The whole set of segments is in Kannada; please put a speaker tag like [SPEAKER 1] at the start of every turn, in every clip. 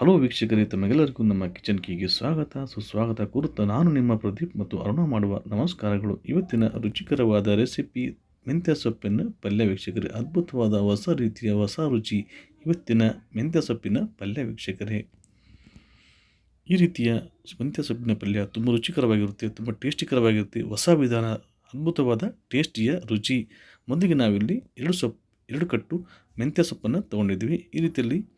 [SPEAKER 1] ಹಲೋ ವೀಕ್ಷಕರೇ, ತಮಗೆಲ್ಲರಿಗೂ ನಮ್ಮ ಕಿಚನ್ ಕೀಗೆ ಸ್ವಾಗತ. ಸುಸ್ವಾಗತ ಕುರಿತ ನಾನು ನಿಮ್ಮ ಪ್ರದೀಪ್ ಮತ್ತು ಅರುಣ ಮಾಡುವ ನಮಸ್ಕಾರಗಳು. ಇವತ್ತಿನ ರುಚಿಕರವಾದ ರೆಸಿಪಿ ಮೆಂತ್ಯ ಸೊಪ್ಪಿನ ಪಲ್ಯ ವೀಕ್ಷಕರೇ, ಅದ್ಭುತವಾದ ಹೊಸ ರೀತಿಯ ಹೊಸ ರುಚಿ ಇವತ್ತಿನ ಮೆಂತ್ಯ ಸೊಪ್ಪಿನ ಪಲ್ಯ ವೀಕ್ಷಕರೇ. ಈ ರೀತಿಯ ಮೆಂತ್ಯ ಸೊಪ್ಪಿನ ಪಲ್ಯ ತುಂಬ ರುಚಿಕರವಾಗಿರುತ್ತೆ, ತುಂಬ ಟೇಸ್ಟಿಕರವಾಗಿರುತ್ತೆ, ಹೊಸ ವಿಧಾನ, ಅದ್ಭುತವಾದ ಟೇಸ್ಟಿಯ ರುಚಿ. ಮೊದಲಿಗೆ ನಾವಿಲ್ಲಿ ಎರಡು ಸೊಪ್ಪು ಎರಡು ಕಟ್ಟು ಮೆಂತ್ಯ ಸೊಪ್ಪನ್ನು ತೊಗೊಂಡಿದ್ವಿ ಈ ರೀತಿಯಲ್ಲಿ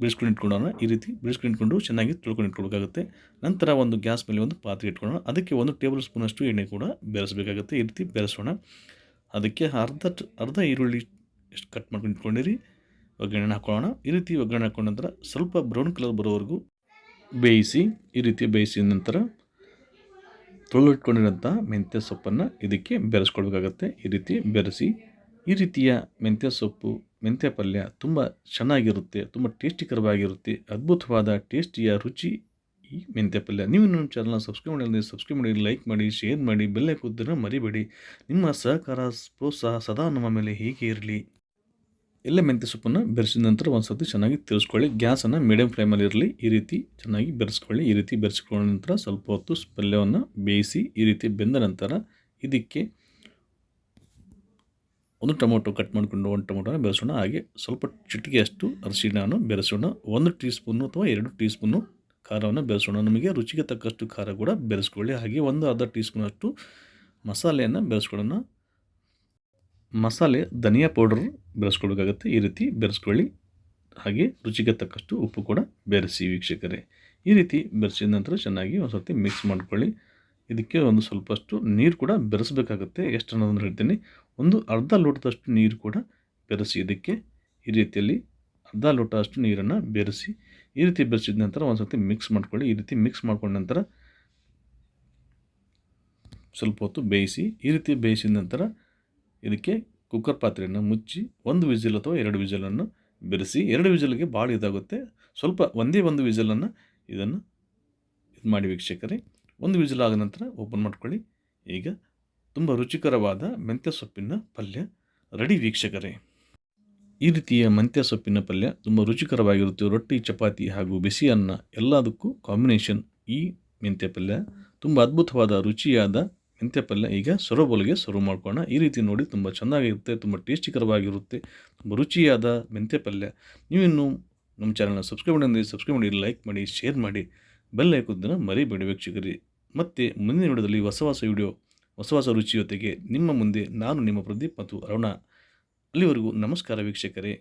[SPEAKER 1] ಬೇಯಿಸ್ಕೊಂಡು ಇಟ್ಕೊಳ್ಳೋಣ ಈ ರೀತಿ ಬಿಡಿಸ್ಕೊಂಡು ಇಟ್ಕೊಂಡು ಚೆನ್ನಾಗಿ ತೊಳ್ಕೊಂಡು ಇಟ್ಕೊಳ್ಬೇಕಾಗುತ್ತೆ. ನಂತರ ಒಂದು ಗ್ಯಾಸ್ ಮೇಲೆ ಒಂದು ಪಾತ್ರೆ ಇಟ್ಕೊಳ್ಳೋಣ ಅದಕ್ಕೆ ಒಂದು ಟೇಬಲ್ ಸ್ಪೂನಷ್ಟು ಎಣ್ಣೆ ಕೂಡ ಬೆರೆಸಬೇಕಾಗುತ್ತೆ. ಈ ರೀತಿ ಬೆರೆಸೋಣ. ಅದಕ್ಕೆ ಅರ್ಧ ಅರ್ಧ ಈರುಳ್ಳಿ ಎಷ್ಟು ಕಟ್ ಮಾಡ್ಕೊಂಡು ಇಟ್ಕೊಂಡಿರಿ. ಒಗ್ಗರಣೆ ಹಾಕೊಳ್ಳೋಣ. ಈ ರೀತಿ ಒಗ್ಗರಣೆ ಹಾಕೊಂಡ ನಂತರ ಸ್ವಲ್ಪ ಬ್ರೌನ್ ಕಲರ್ ಬರೋವರೆಗೂ ಬೇಯಿಸಿ, ಈ ರೀತಿ ಬೇಯಿಸಿದ ನಂತರ ತೊಳೆದು ಇಟ್ಕೊಂಡಿರೋಂಥ ಮೆಂತ್ಯ ಸೊಪ್ಪನ್ನು ಇದಕ್ಕೆ ಬೆರೆಸ್ಕೊಳ್ಬೇಕಾಗತ್ತೆ. ಈ ರೀತಿ ಬೆರೆಸಿ, ಈ ರೀತಿಯ ಮೆಂತ್ಯ ಸೊಪ್ಪು ಮೆಂತ್ಯ ಪಲ್ಯ ತುಂಬ ಚೆನ್ನಾಗಿರುತ್ತೆ, ತುಂಬ ಟೇಸ್ಟಿಕರವಾಗಿರುತ್ತೆ ಅದ್ಭುತವಾದ ಟೇಸ್ಟಿಯ ರುಚಿ ಈ ಮೆಂತ್ಯ ಪಲ್ಯ. ನೀವು ನಿಮ್ಮ ಚಾನಲ್ನ ಸಬ್ಸ್ಕ್ರೈಬ್ ಮಾಡಿದ್ರೆ ಸಬ್ಸ್ಕ್ರೈಬ್ ಮಾಡಿ ಲೈಕ್ ಮಾಡಿ ಶೇರ್ ಮಾಡಿ ಬೆಲ್ಲೆ ಕೂದನ್ನು ಮರಿಬೇಡಿ. ನಿಮ್ಮ ಸಹಕಾರ, ಪ್ರೋತ್ಸಾಹ ಸದಾ ನಮ್ಮ ಮೇಲೆ ಹೀಗೆ ಇರಲಿ? ಎಲ್ಲ ಮೆಂತ್ಯ ಸೊಪ್ಪನ್ನು ಬೆರೆಸಿದ ನಂತರ ಒಂದು ಸರ್ತಿ ಚೆನ್ನಾಗಿ ತಿರ್ಸ್ಕೊಳ್ಳಿ. ಗ್ಯಾಸನ್ನು ಮೀಡಿಯಮ್ ಫ್ಲೇಮಲ್ಲಿ ಇರಲಿ. ಈ ರೀತಿ ಚೆನ್ನಾಗಿ ಬೆರೆಸ್ಕೊಳ್ಳಿ. ಈ ರೀತಿ ಬೆರೆಸ್ಕೊಂಡ ನಂತರ ಸ್ವಲ್ಪ ಹೊತ್ತು ಪಲ್ಯವನ್ನು ಬೇಯಿಸಿ, ಈ ರೀತಿ ಬೆಂದ ನಂತರ ಇದಕ್ಕೆ ಒಂದು ಟೊಮೊಟೊ ಕಟ್ ಮಾಡಿಕೊಂಡು ಒಂದು ಟೊಮೊಟೊನ ಬೆರೆಸೋಣ. ಹಾಗೆ ಸ್ವಲ್ಪ ಚಿಟಿಕೆಯಷ್ಟು ಅರಿಶಿಣವನ್ನು ಬೆರೆಸೋಣ. ಒಂದು ಟೀ ಸ್ಪೂನು ಅಥವಾ ಎರಡು ಟೀ ಸ್ಪೂನು ಖಾರವನ್ನು ಬೆರೆಸೋಣ. ನಮಗೆ ರುಚಿಗೆ ತಕ್ಕಷ್ಟು ಖಾರ ಕೂಡ ಬೆರೆಸ್ಕೊಳ್ಳಿ. ಹಾಗೆ ಒಂದು ಅರ್ಧ ಟೀ ಸ್ಪೂನಷ್ಟು ಮಸಾಲೆಯನ್ನು ಬೆರೆಸ್ಕೊಳ್ಳೋಣ. ಮಸಾಲೆ, ಧನಿಯಾ ಪೌಡರ್ ಬೆರೆಸ್ಕೊಳ್ಬೇಕಾಗತ್ತೆ. ಈ ರೀತಿ ಬೆರೆಸ್ಕೊಳ್ಳಿ. ಹಾಗೆ ರುಚಿಗೆ ತಕ್ಕಷ್ಟು ಉಪ್ಪು ಕೂಡ ಬೆರೆಸಿ ವೀಕ್ಷಕರೇ. ಈ ರೀತಿ ಬೆರೆಸಿದ ನಂತರ ಚೆನ್ನಾಗಿ ಒಂದು ಸರ್ತಿ ಮಿಕ್ಸ್ ಮಾಡ್ಕೊಳ್ಳಿ. ಇದಕ್ಕೆ ಒಂದು ಸ್ವಲ್ಪಷ್ಟು ನೀರು ಕೂಡ ಬೆರೆಸಬೇಕಾಗುತ್ತೆ. ಎಷ್ಟು ಅನ್ನೋದನ್ನು ಹೇಳ್ತೀನಿ. ಒಂದು ಅರ್ಧ ಲೋಟದಷ್ಟು ನೀರು ಕೂಡ ಬೆರೆಸಿ ಇದಕ್ಕೆ ಈ ರೀತಿಯಲ್ಲಿ ಅರ್ಧ ಲೋಟ ಅಷ್ಟು ನೀರನ್ನು ಬೆರೆಸಿ ಈ ರೀತಿ ಬೆರೆಸಿದ ನಂತರ ಒಂದು ಸರ್ತಿ ಮಿಕ್ಸ್ ಮಾಡ್ಕೊಳ್ಳಿ. ಈ ರೀತಿ ಮಿಕ್ಸ್ ಮಾಡ್ಕೊಂಡ ನಂತರ ಸ್ವಲ್ಪ ಹೊತ್ತು ಬೇಯಿಸಿ, ಈ ರೀತಿ ಬೇಯಿಸಿದ ನಂತರ ಇದಕ್ಕೆ ಕುಕ್ಕರ್ ಪಾತ್ರೆಯನ್ನು ಮುಚ್ಚಿ ಒಂದು ವಿಸಿಲ್ ಅಥವಾ ಎರಡು ವಿಜಲನ್ನು ಬೆರೆಸಿ, ಎರಡು ವಿಜಲ್ಗೆ ಭಾಳ ಇದಾಗುತ್ತೆ. ಸ್ವಲ್ಪ ಒಂದೇ ಒಂದು ವಿಜಲನ್ನು ಇದನ್ನು ಇದು ಮಾಡಿ ವೀಕ್ಷಕರೇ. ಒಂದು ವಿಜಿಲ್ ಆದ ನಂತರ ಓಪನ್ ಮಾಡ್ಕೊಳ್ಳಿ. ಈಗ ತುಂಬ ರುಚಿಕರವಾದ ಮೆಂತ್ಯ ಸೊಪ್ಪಿನ ಪಲ್ಯ. ರೆಡಿ ವೀಕ್ಷಕರೇ. ಈ ರೀತಿಯ ಮೆಂತ್ಯ ಸೊಪ್ಪಿನ ಪಲ್ಯ ತುಂಬ ರುಚಿಕರವಾಗಿರುತ್ತೆ. ರೊಟ್ಟಿ, ಚಪಾತಿ ಹಾಗೂ ಬಿಸಿ ಅನ್ನ ಎಲ್ಲದಕ್ಕೂ ಕಾಂಬಿನೇಷನ್ ಈ ಮೆಂತ್ಯ ಪಲ್ಯ. ತುಂಬ ಅದ್ಭುತವಾದ, ರುಚಿಯಾದ ಮೆಂತ್ಯ ಪಲ್ಯ. ಈಗ ಸೊರಬೋಲಿಗೆ ಸರ್ವ್ ಮಾಡ್ಕೋಣ ಈ ರೀತಿ ನೋಡಿ ತುಂಬ ಚೆನ್ನಾಗಿರುತ್ತೆ, ತುಂಬ ಟೇಸ್ಟಿಕರವಾಗಿರುತ್ತೆ, ತುಂಬ ರುಚಿಯಾದ ಮೆಂತ್ಯ ಪಲ್ಯ. ನೀವಿನ್ನು ನಮ್ಮ ಚಾನಲ್ನ ಸಬ್ಸ್ಕ್ರೈಬ್ ಮಾಡಿ ಸಬ್ಸ್ಕ್ರೈಬ್ ಮಾಡಿ ಲೈಕ್ ಮಾಡಿ, ಶೇರ್ ಮಾಡಿ, ಬೆಲ್ ಮರಿ ಮರಿಬೇಡಿ ವೀಕ್ಷಕರಿ. ಮತ್ತು ಮುಂದಿನ ವಿಡಿಯೋದಲ್ಲಿ ಹೊಸ ಹೊಸ ವಿಡಿಯೋ ಹೊಸ ಹೊಸ ರುಚಿಯೊತೆಗೆ ನಿಮ್ಮ ಮುಂದೆ ನಾನು ನಿಮ್ಮ ಪ್ರದೀಪ್ ಮತ್ತು ಅರುಣ. ಅಲ್ಲಿವರೆಗೂ ನಮಸ್ಕಾರ ವೀಕ್ಷಕರೇ.